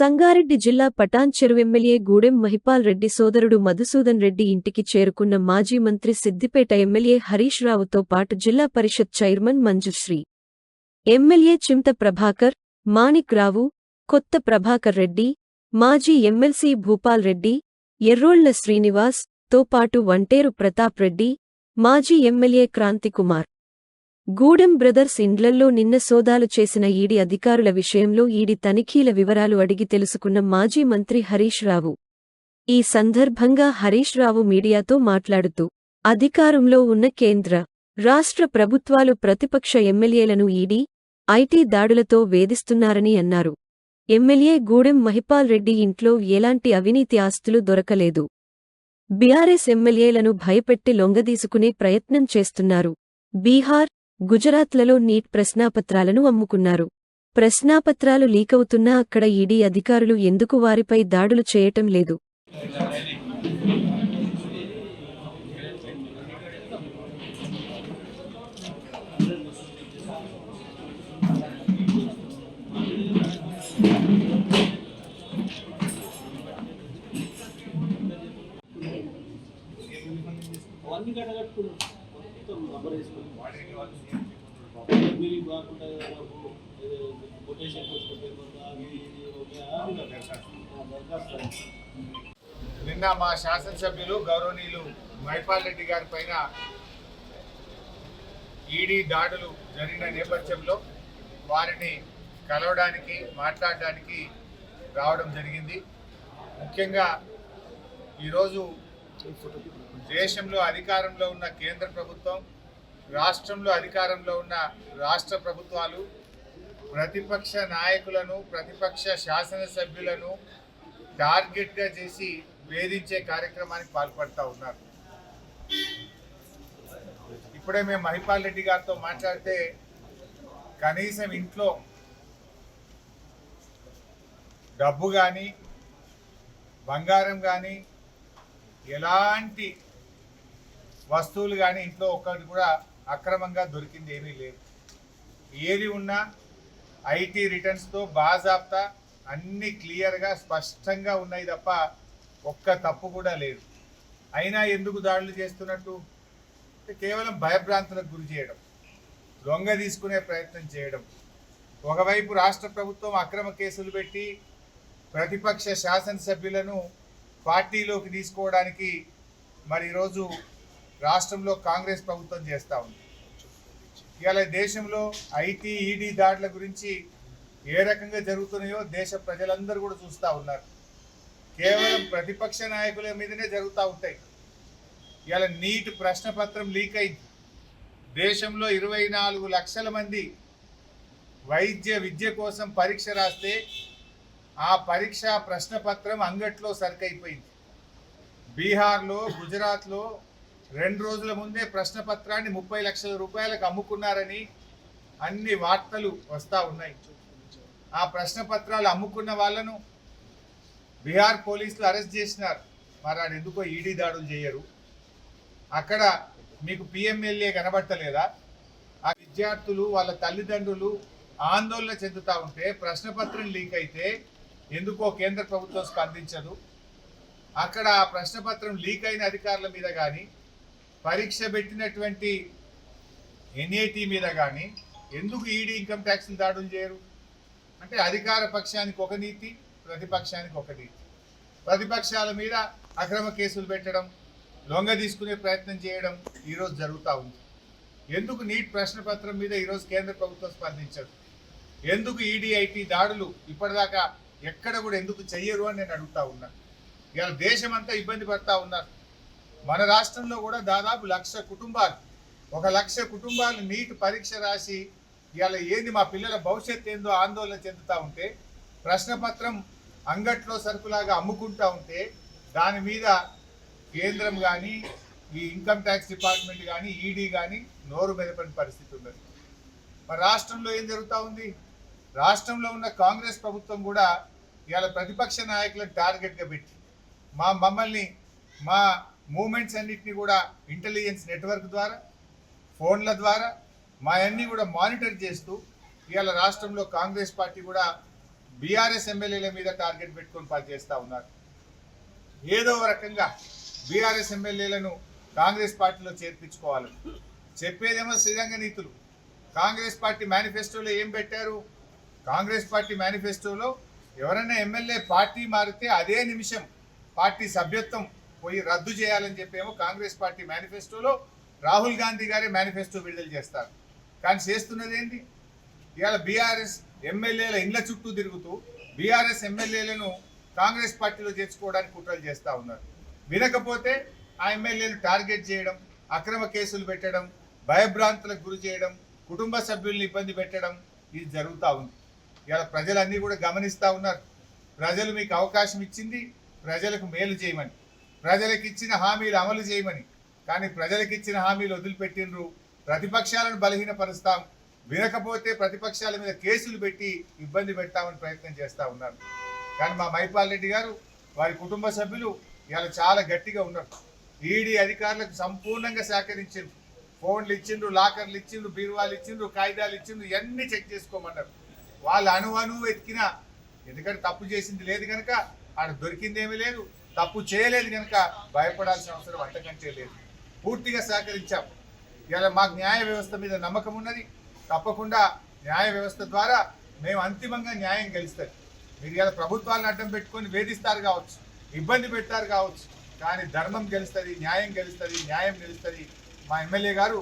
సంగారెడ్డి జిల్లా పటాన్ చెరువు ఎమ్మెల్యే గూడెం మహిపాల్ రెడ్డి సోదరుడు మధుసూదన్ రెడ్డి ఇంటికి చేరుకున్న మాజీ మంత్రి సిద్దిపేట ఎమ్మెల్యే హరీష్ రావుతో పాటు జిల్లా పరిషత్ చైర్మన్ మంజుశ్రీ. ఎమ్మెల్యే చింత ప్రభాకర్ మాణిక్ రావు కొత్త ప్రభాకర్ రెడ్డి మాజీ ఎమ్మెల్సీ భూపాల్ రెడ్డి ఎర్రోళ్ళ శ్రీనివాస్తో పాటు వంటేరు ప్రతాప్ రెడ్డి మాజీ ఎమ్మెల్యే క్రాంతికుమార్. గూడెం బ్రదర్స్ ఇండ్లల్లో నిన్న సోదాలు చేసిన ఈడీ అధికారుల విషయంలో ఈడీ తనిఖీల వివరాలు అడిగి తెలుసుకున్న మాజీ మంత్రి హరీష్ రావు. ఈ సందర్భంగా హరీష్ రావు మీడియాతో మాట్లాడుతూ అధికారంలో ఉన్న కేంద్ర రాష్ట్ర ప్రభుత్వాలు ప్రతిపక్ష ఎమ్మెల్యేలను ఈడీ ఐటీ దాడులతో వేధిస్తున్నారని అన్నారు. ఎమ్మెల్యే గూడెం మహిపాల్ రెడ్డి ఇంట్లో ఎలాంటి అవినీతి ఆస్తులు దొరకలేదు. బీఆర్ఎస్ ఎమ్మెల్యేలను భయపెట్టి లొంగదీసుకునే ప్రయత్నం చేస్తున్నారు. బీహార్ గుజరాత్లలో నీట్ ప్రశ్నాపత్రాలను అమ్ముకున్నారు. ప్రశ్నాపత్రాలు లీకవుతున్నా అక్కడ ఈడీ అధికారులు ఎందుకు వారిపై దాడులు చేయటం లేదు. మీరు కాకుండా కొటేషన్ నిన్న మా శాసనసభ్యులు గౌరవనీయులు మైపాల్ రెడ్డి గారి పైన ఈడీ దాడులు జరిగిన నేపథ్యంలో వారిని కలవడానికి మాట్లాడడానికి రావడం జరిగింది. ముఖ్యంగా ఈరోజు దేశంలో అధికారంలో ఉన్న కేంద్ర ప్రభుత్వం రాష్ట్రంలో అధికారంలో ఉన్న రాష్ట్ర ప్రభుత్వాలు ప్రతిపక్ష నాయకులను ప్రతిపక్ష శాసనసభ్యులను టార్గెట్గా చేసి వేధించే కార్యక్రమానికి పాల్పడతా ఉన్నారు. ఇప్పుడే మేము మహిపాల్ రెడ్డి గారితో మాట్లాడితే కనీసం ఇంట్లో డబ్బు కానీ బంగారం కానీ ఎలాంటి వస్తువులు కానీ ఇంట్లో ఒక్కటి కూడా అక్రమంగా దొరికింది ఏమీ లేదు. ఏది ఉన్నా ఐటీ రిటర్న్స్తో బాజాబ్తా అన్ని క్లియర్గా స్పష్టంగా ఉన్నాయి తప్ప ఒక్క తప్పు కూడా లేదు. అయినా ఎందుకు దాడులు చేస్తున్నట్టు? కేవలం భయభ్రాంతులకు గురి చేయడం దొంగ తీసుకునే ప్రయత్నం చేయడం. ఒకవైపు రాష్ట్ర ప్రభుత్వం అక్రమ కేసులు పెట్టి ప్రతిపక్ష శాసనసభ్యులను పార్టీలోకి తీసుకోవడానికి మరి ఈరోజు రాష్ట్రంలో కాంగ్రెస్ ప్రభుత్వం చేస్తూ ఉంది. ఇవాళ దేశంలో ఐటీ ఈడీ దాడుల గురించి ఏ రకంగా జరుగుతున్నాయో దేశ ప్రజలందరూ కూడా చూస్తూ ఉన్నారు. కేవలం ప్రతిపక్ష నాయకుల మీదనే జరుగుతూ ఉంటాయి. ఇవాళ నీట్ ప్రశ్నపత్రం లీక్ అయింది. దేశంలో ఇరవై నాలుగు లక్షల మంది వైద్య విద్య కోసం పరీక్ష రాస్తే ఆ పరీక్ష ప్రశ్నపత్రం అంగట్లో సరికైపోయింది. బీహార్లో గుజరాత్లో రెండు రోజుల ముందే ప్రశ్నపత్రాన్ని ముప్పై లక్షల రూపాయలకు అమ్ముకున్నారని అన్ని వార్తలు వస్తూ ఉన్నాయి. ఆ ప్రశ్నపత్రాలు అమ్ముకున్న వాళ్ళను బీహార్ పోలీసులు అరెస్ట్ చేసినారు. మరి ఆయన ఎందుకో ఈడీ దాడులు చేయరు. అక్కడ మీకు పిఎంఎల్ఏ కనబడతలేదా? ఆ విద్యార్థులు వాళ్ళ తల్లిదండ్రులు ఆందోళన చెందుతూ ఉంటే ప్రశ్నపత్రం లీక్ అయితే ఎందుకో కేంద్ర ప్రభుత్వం స్పందించదు. అక్కడ ఆ ప్రశ్నపత్రం లీక్ అయిన అధికారుల మీద కానీ పరీక్ష పెట్టినటువంటి ఎన్ఏటి మీద కానీ ఎందుకు ఈడీ ఇన్కమ్ ట్యాక్స్ని దాడులు చేయరు? అంటే అధికార పక్షానికి ఒక నీతి ప్రతిపక్షానికి ఒక నీతి. ప్రతిపక్షాల మీద అక్రమ కేసులు పెట్టడం లొంగ తీసుకునే ప్రయత్నం చేయడం ఈరోజు జరుగుతూ ఉంది. ఎందుకు నీట్ ప్రశ్నపత్రం మీద ఈరోజు కేంద్ర ప్రభుత్వం స్పందించదు? ఎందుకు ఈడీఐటీ దాడులు ఇప్పటిదాకా ఎక్కడ కూడా ఎందుకు చెయ్యరు అని నేను అడుగుతా ఉన్నా. ఇవాళ దేశమంతా ఇబ్బంది పడతా ఉన్నారు. మన రాష్ట్రంలో కూడా దాదాపు లక్ష కుటుంబాలు ఒక లక్ష కుటుంబాలు నీట్ పరీక్ష రాసి ఇవాళ ఏంది మా పిల్లల భవిష్యత్తు ఏందో ఆందోళన చెందుతూ ఉంటే ప్రశ్నపత్రం అంగట్లో సరుకులాగా అమ్ముకుంటూ ఉంటే దాని మీద కేంద్రం కానీ ఈ ఇన్కమ్ ట్యాక్స్ డిపార్ట్మెంట్ కానీ ఈడీ కానీ నోరు మెదపని పరిస్థితి ఉన్నది. మరి రాష్ట్రంలో ఏం జరుగుతూ ఉంది? రాష్ట్రంలో ఉన్న కాంగ్రెస్ ప్రభుత్వం కూడా ఇవాళ ప్రతిపక్ష నాయకులను టార్గెట్గా పెట్టి మా మమ్మల్ని మా మూమెంట్స్ అన్నిటిని కూడా ఇంటెలిజెన్స్ నెట్వర్క్ ద్వారా ఫోన్ల ద్వారా మా అన్నీ కూడా మానిటర్ చేస్తూ ఇవాళ రాష్ట్రంలో కాంగ్రెస్ పార్టీ కూడా బీఆర్ఎస్ ఎమ్మెల్యేల మీద టార్గెట్ పెట్టుకొని పనిచేస్తూ ఉన్నారు. ఏదో రకంగా బీఆర్ఎస్ ఎమ్మెల్యేలను కాంగ్రెస్ పార్టీలో చేర్పించుకోవాలి. చెప్పేదేమో శ్రీరంగ నీతులు. కాంగ్రెస్ పార్టీ మేనిఫెస్టోలో ఏం పెట్టారు? కాంగ్రెస్ పార్టీ మేనిఫెస్టోలో ఎవరైనా ఎమ్మెల్యే పార్టీ మారితే అదే నిమిషం పార్టీ సభ్యత్వం పోయి రద్దు చేయాలని చెప్పేమో కాంగ్రెస్ పార్టీ మేనిఫెస్టోలో రాహుల్ గాంధీ గారే మేనిఫెస్టో విడుదల చేస్తారు. కానీ చేస్తున్నది ఏంటి? ఇవాళ బీఆర్ఎస్ ఎమ్మెల్యేల ఇండ్ల చుట్టూ తిరుగుతూ బీఆర్ఎస్ ఎమ్మెల్యేలను కాంగ్రెస్ పార్టీలో చేర్చుకోవడానికి కుట్రలు చేస్తూ ఉన్నారు. వినకపోతే ఆ ఎమ్మెల్యేలు టార్గెట్ చేయడం అక్రమ కేసులు పెట్టడం భయభ్రాంతులకు గురి చేయడం కుటుంబ సభ్యుల్ని ఇబ్బంది పెట్టడం ఇది జరుగుతూ ఉంది. ఇవాళ ప్రజలన్నీ కూడా గమనిస్తూ ఉన్నారు. ప్రజలు మీకు అవకాశం ఇచ్చింది ప్రజలకు మేలు చేయమని. ప్రజలకు ఇచ్చిన హామీలు అమలు చేయమని. కానీ ప్రజలకు ఇచ్చిన హామీలు వదిలిపెట్టిండ్రు. ప్రతిపక్షాలను బలహీనపరుస్తాం. వినకపోతే ప్రతిపక్షాల మీద కేసులు పెట్టి ఇబ్బంది పెడతామని ప్రయత్నం చేస్తూ ఉన్నారు. కానీ మా మైపాల్ రెడ్డి గారు వారి కుటుంబ సభ్యులు ఇవాళ చాలా గట్టిగా ఉన్నారు. ఈడీ అధికారులకు సంపూర్ణంగా సహకరించిండ్రు. ఫోన్లు ఇచ్చిండ్రు లాకర్లు ఇచ్చిండ్రు బీరువాలు ఇచ్చిండ్రు కాగితాలు ఇచ్చిండ్రు ఇవన్నీ చెక్ చేసుకోమన్నారు. వాళ్ళు అణు అణువు ఎతికినా ఎందుకంటే తప్పు చేసింది లేదు కనుక ఆడ దొరికిందేమీ లేదు. తప్పు చేయలేదు కనుక భయపడాల్సిన అవసరం అంతకంటే లేదు. పూర్తిగా సహకరించాం. ఇలా మాకు న్యాయ వ్యవస్థ మీద నమ్మకం ఉన్నది. తప్పకుండా న్యాయ వ్యవస్థ ద్వారా మేము అంతిమంగా న్యాయం గెలుస్తుంది మీరు ఇలా ప్రభుత్వాలను అడ్డం పెట్టుకొని వేధిస్తారు కావచ్చు ఇబ్బంది పెడతారు కావచ్చు కానీ ధర్మం గెలుస్తుంది న్యాయం గెలుస్తుంది న్యాయం గెలుస్తుంది. మా ఎమ్మెల్యే గారు